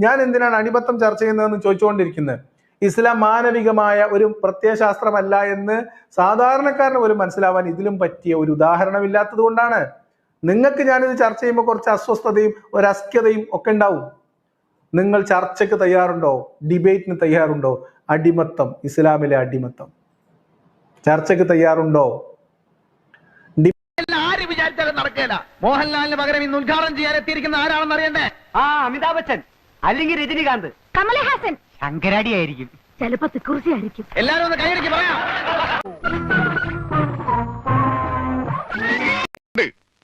ഞാൻ എന്തിനാണ് അടിമത്തം ചർച്ച ചെയ്യുന്നതെന്ന് ചോദിച്ചുകൊണ്ടിരിക്കുന്നത്? ഇസ്ലാം മാനവികമായ ഒരു പ്രത്യയശാസ്ത്രമല്ല എന്ന് സാധാരണക്കാരന് പോലും മനസ്സിലാവാൻ ഇതിലും പറ്റിയ ഒരു ഉദാഹരണമില്ലാത്തത് കൊണ്ടാണ്. നിങ്ങൾക്ക് ഞാനിത് ചർച്ച ചെയ്യുമ്പോൾ കുറച്ച് അസ്വസ്ഥതയും ഒരു അസ്ക്യതയും ഒക്കെ ഉണ്ടാവും. നിങ്ങൾ ചർച്ചയ്ക്ക് തയ്യാറുണ്ടോ? ഡിബേറ്റിന് തയ്യാറുണ്ടോ? അടിമത്തം ഇസ്ലാമിലെ അടിമത്തം. ചർച്ചയ്ക്ക് തയ്യാറുണ്ടോ? ആര് വിചാരിച്ചാലും നടക്കേല. മോഹൻലാലിന് പകരം ഇന്ന് ഉദ്ഘാടനം ചെയ്യാൻ എത്തിയിരിക്കുന്ന ആരാണെന്ന് അറിയണ്ടേ? ആ അമിതാഭ് ബച്ചൻ അല്ലെങ്കിൽ രജനികാന്ത്. കമലഹാസൻ. ശങ്കരാടി ആയിരിക്കും ചിലപ്പോ തിക്കുറിച്ചി ആയിരിക്കും എല്ലാരും ഒന്ന് കൈയടിക്ക് പറയാം.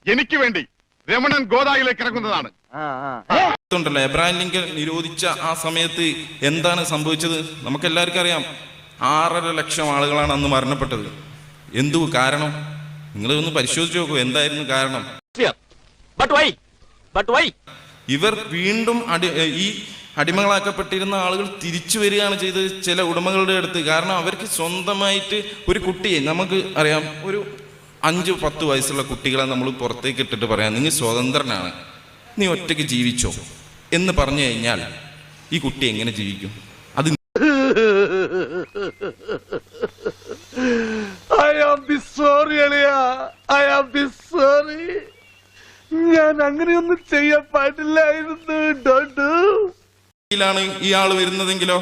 എനിക്ക് വേണ്ടി രമണൻ ഗോദായിലേക്ക് ഇറങ്ങുന്നതാണ്. ഉണ്ടല്ലോ എബ്രാഹിം ലിങ്കൻ നിരോധിച്ച ആ സമയത്ത് എന്താണ് സംഭവിച്ചത്? നമുക്ക് എല്ലാവർക്കും അറിയാം. ആറര ലക്ഷം ആളുകളാണ് അന്ന് മരണപ്പെട്ടത്. എന്തു കാരണം? നിങ്ങൾ ഒന്ന് പരിശോധിച്ച് നോക്കൂ എന്തായിരുന്നു കാരണം? ഇവർ വീണ്ടും അടി ഈ അടിമകളാക്കപ്പെട്ടിരുന്ന ആളുകൾ തിരിച്ചു വരികയാണ് ചെയ്തത് ചില ഉടമകളുടെ അടുത്ത്. കാരണം അവർക്ക് സ്വന്തമായിട്ട് ഒരു കുട്ടിയെ നമുക്ക് അറിയാം ഒരു അഞ്ച് പത്ത് വയസ്സുള്ള കുട്ടികളെ നമ്മൾ പുറത്തേക്ക് ഇട്ടിട്ട് പറയാം നിങ്ങൾ സ്വതന്ത്രനാണ്. നീ ഒറ്റയ്ക്ക് ജീവിച്ചോ. എന്ന് പറഞ്ഞു കഴിഞ്ഞാൽ ഈ കുട്ടി എങ്ങനെ ജീവിക്കും? അത് ഐ ആം ബി സോറി അളിയ ഐ ആം ബി സോറി ഞാൻ അങ്ങനെയൊന്നും ചെയ്യാൻ പാടില്ലായിരുന്നു ഡോണ്ടു ാണ് ഈ ആൾ വരുന്നതെങ്കിലോ?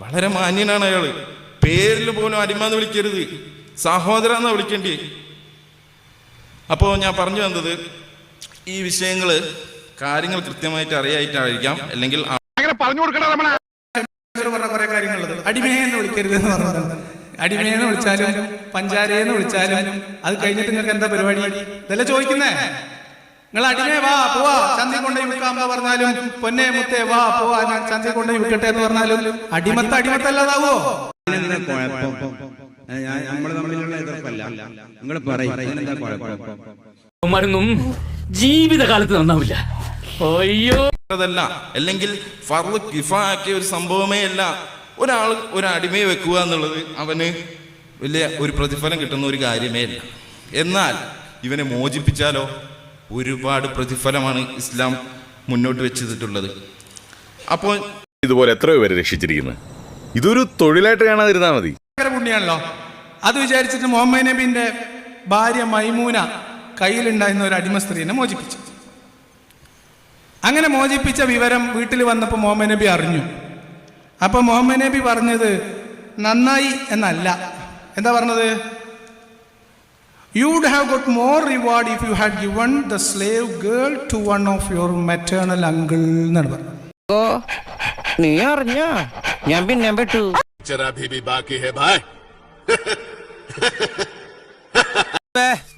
വളരെ മാന്യനാണ് അയാൾ. പേരിൽ പോലും അടിമ എന്ന് വിളിക്കരുത്. സഹോദര എന്നാ വിളിക്കേണ്ടി. അപ്പോൾ ഞാൻ പറഞ്ഞു വന്നത് ഈ വിഷയങ്ങൾ കാര്യങ്ങൾ കൃത്യമായിട്ട് അറിയായിട്ടായിരിക്കാം. അല്ലെങ്കിൽ അങ്ങനെ പറഞ്ഞു കൊടുക്കണ പറഞ്ഞ കുറെ കാര്യങ്ങളുള്ളത് അടിമയെന്ന് വിളിക്കരുത് എന്ന് പറഞ്ഞത്. അടിമയെന്ന് വിളിച്ചാലും പഞ്ചാരയെന്ന് വിളിച്ചാലും അത് കഴിഞ്ഞിട്ട് നിങ്ങൾക്ക് എന്താ പരിപാടി? ഇതല്ല ചോദിക്കുന്നേ? നിങ്ങൾ അടിമേ വാ പോവാ. ചന്തി കൊണ്ടേ വിൽക്കാൻ പറഞ്ഞാലും പൊന്നെ മുത്തേ വാ പോവാ. ഞാൻ ചന്തി കൊണ്ടേ വിൽക്കട്ടെ എന്ന് പറഞ്ഞാലും അടിമത്ത അടിമത്തല്ലാതാവോ? നമ്മൾ തമ്മിലുള്ള എതിർപ്പല്ല. നിങ്ങൾ പറയും. ജീവിതകാലത്ത് നന്നാവില്ല. അയ്യോ. അതല്ല. അല്ലെങ്കിൽ ഫർൾ കിഫാക്കിയ ഒരു സംഭവമേ അല്ല. ഒരാൾ ഒരു അടിമയെ വെക്കുക എന്നുള്ളത് അവന് വലിയ ഒരു പ്രതിഫലം കിട്ടുന്ന ഒരു കാര്യമേ അല്ല. എന്നാൽ ഇവനെ മോചിപ്പിച്ചാലോ ഒരുപാട് പ്രതിഫലമാണ് ഇസ്ലാം മുന്നോട്ട് വെച്ചിട്ടുള്ളത്. അപ്പോൾ ഇതുപോലെ എത്രയോ പേര് രക്ഷിച്ചിരിക്കുന്നത് ഇതൊരു തൊഴിലായിട്ട് കാണാതിരുന്നാ മതി. പുണ്യാണല്ലോ. അത് വിചാരിച്ചിട്ട് മുഹമ്മദ് നബിന്റെ ഭാര്യ മൈമൂന കയ്യിലുണ്ടായിരുന്ന ഒരു അടിമ സ്ത്രീനെ മോചിപ്പിച്ചു. അങ്ങനെ മോചിപ്പിച്ച വിവരം വീട്ടിൽ വന്നപ്പോൾ മുഹമ്മദ് നബി അറിഞ്ഞു. അപ്പൊ മുഹമ്മദ് നബി പറഞ്ഞത് നന്നായി എന്നല്ല. എന്താ പറഞ്ഞത്? You would have got more reward if you had given the slave girl to one of your maternal uncle എന്നാണ് പറഞ്ഞത്. നീ അറിഞ്ഞ? ഞാൻ പിന്നെ പെട്ടു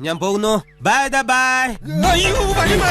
ഞാൻ പോകുന്നു. Bye bye